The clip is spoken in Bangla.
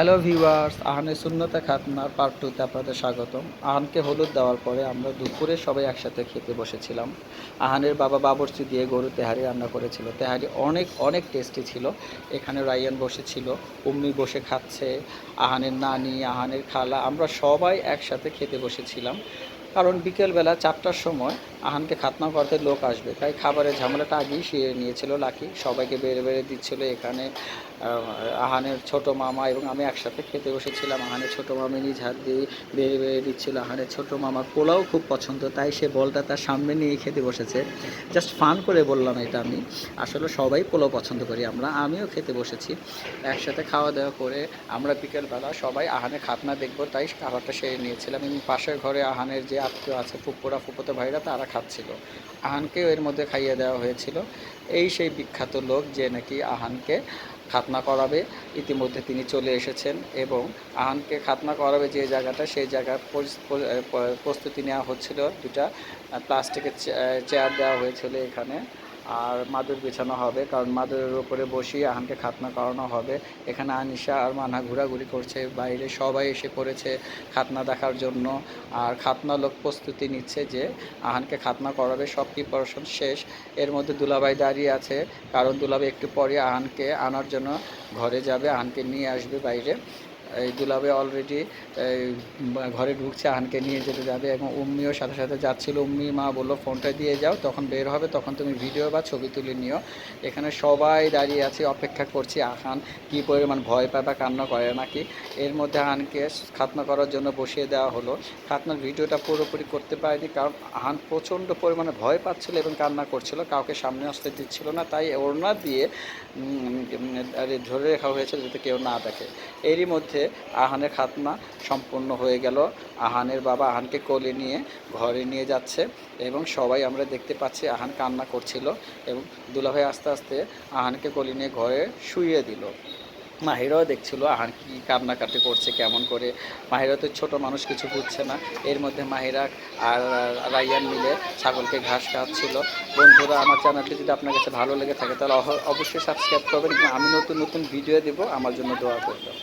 হ্যালো ভিউয়ার্স আহানের সুন্নতা খাতনার পার্ট টুতে আপনাদের স্বাগতম। আহানকে হলুদ দেওয়ার পরে আমরা দুপুরে সবাই একসাথে খেতে বসেছিলাম। আহানের বাবা বাবরচি দিয়ে গরু তেহারি রান্না করেছিল। তেহারি অনেক অনেক টেস্টি ছিল। এখানে রায়ান বসেছিল, উম্মি বসে খাচ্ছে, আহানের নানি, আহানের খালা, আমরা সবাই একসাথে খেতে বসেছিলাম। কারণ বিকেলবেলা চারটার সময় আহানকে খাতনা করতে লোক আসবে। তাই খাবারের ঝামেলাটা আগেই সেরে নিয়েছিল লাকি। সবাইকে বেড়ে বেড়ে দিচ্ছিল এখানে। আহানের ছোট মামা এবং আমি একসাথে খেতে বসেছিলাম। আহানের ছোট মামি নিজ হাত দিয়ে বেড়ে বেড়ে দিচ্ছিল। আহানের ছোট মামার পোলাও খুব পছন্দ, তাই সে বলটা তার সামনে নিয়ে খেতে বসেছে। জাস্ট ফান করে বললাম এটা আমি। আসলে সবাই পোলাও পছন্দ করি আমরা, আমিও খেতে বসেছি। একসাথে খাওয়া দাওয়া করে আমরা বিকেলবেলা সবাই আহানের খাতনা দেখব, তাই খাবারটা সেরে নিয়েছিলাম। এবং পাশের ঘরে আহানের যে আত্মীয় আছে ফুপ্পুরা ফুপোতে ভাইরা তারা খাচ্ছিল। আহানকেও এর মধ্যে খাইয়ে দেওয়া হয়েছিল। এই সেই বিখ্যাত লোক যে নাকি আহানকে খাতনা করাবে, ইতিমধ্যে তিনি চলে এসেছেন এবং আহানকে খাতনা করাবে যে জায়গাটা, সেই জায়গার প্রস্তুতি নেওয়া হচ্ছিল। দুটা প্লাস্টিকের চেয়ার দেওয়া হয়েছিল এখানে। আর মাদুর বিছানো হবে, কারণ মাদুরের উপরে বসিয়ে আহানকে খাতনা করানো হবে। এখানে আনিশা আর মানহা ঘোরাঘুরি করছে, বাইরে সবাই এসে পড়েছে খাতনা দেখার জন্য। আর খাতনা লোক প্রস্তুতি নিচ্ছে যে আহানকে খাতনা করাবে, সব প্রিপারেশন শেষ। এর মধ্যে দুলাভাই দাঁড়িয়ে আছে, কারণ দুলাভাই একটু পরে আহানকে আনার জন্য ঘরে যাবে, আহানকে নিয়ে আসবে বাইরে। এই দুলাভাই অলরেডি ঘরে ঢুকছে, আহানকে নিয়ে যেতে যাবে এবং উম্মিও সাথে সাথে যাচ্ছিল। উম্মি মা বলল, ফোনটা দিয়ে যাও, তখন বের হবে, তখন তুমি ভিডিও বা ছবি তুলে নিও। এখানে সবাই দাঁড়িয়ে আছে, অপেক্ষা করছি, আহান, কী পরিমাণ ভয় পায় বা কান্না করে নাকি? এর মধ্যে আহানকে খাতনা করার জন্য বসিয়ে দেওয়া হলো। খাতনার ভিডিওটা পুরোপুরি করতে পারেনি, কারণ আহান প্রচণ্ড পরিমাণে ভয় পাচ্ছিল এবং কান্না করছিল, কাউকে সামনে আসতে দিচ্ছিল না, তাই ওড়না দিয়ে ধরে রাখা হয়েছে যাতে কেউ না দেখে। এরই মধ্যে আহানের খাতনা সম্পূর্ণ হয়ে গেল। আহানের বাবা আহানকে কোলে নিয়ে ঘরে নিয়ে যাচ্ছে এবং সবাই আমরা দেখতে পাচ্ছি আহান কান্না করছিল এবং দুলাভাই আস্তে আস্তে আহানকে কোলে নিয়ে ঘরে শুইয়ে দিল। মাহিরাও দেখছিল আহান কি কান্নাকাটি করছে, কেমন করে। মাহিরা তো ছোট মানুষ, কিছু বুঝছে না। এর মধ্যে মাহিরা আর রাইয়ান মিলে ছাগলকে ঘাস খাওয়াচ্ছিল বন্ধুরা, আমার চ্যানেলটি যদি আপনার কাছে ভালো লেগে থাকে, তাহলে অবশ্যই সাবস্ক্রাইব করবেন আমি নতুন নতুন ভিডিও দেবো। আমার জন্য দোয়া করবেন।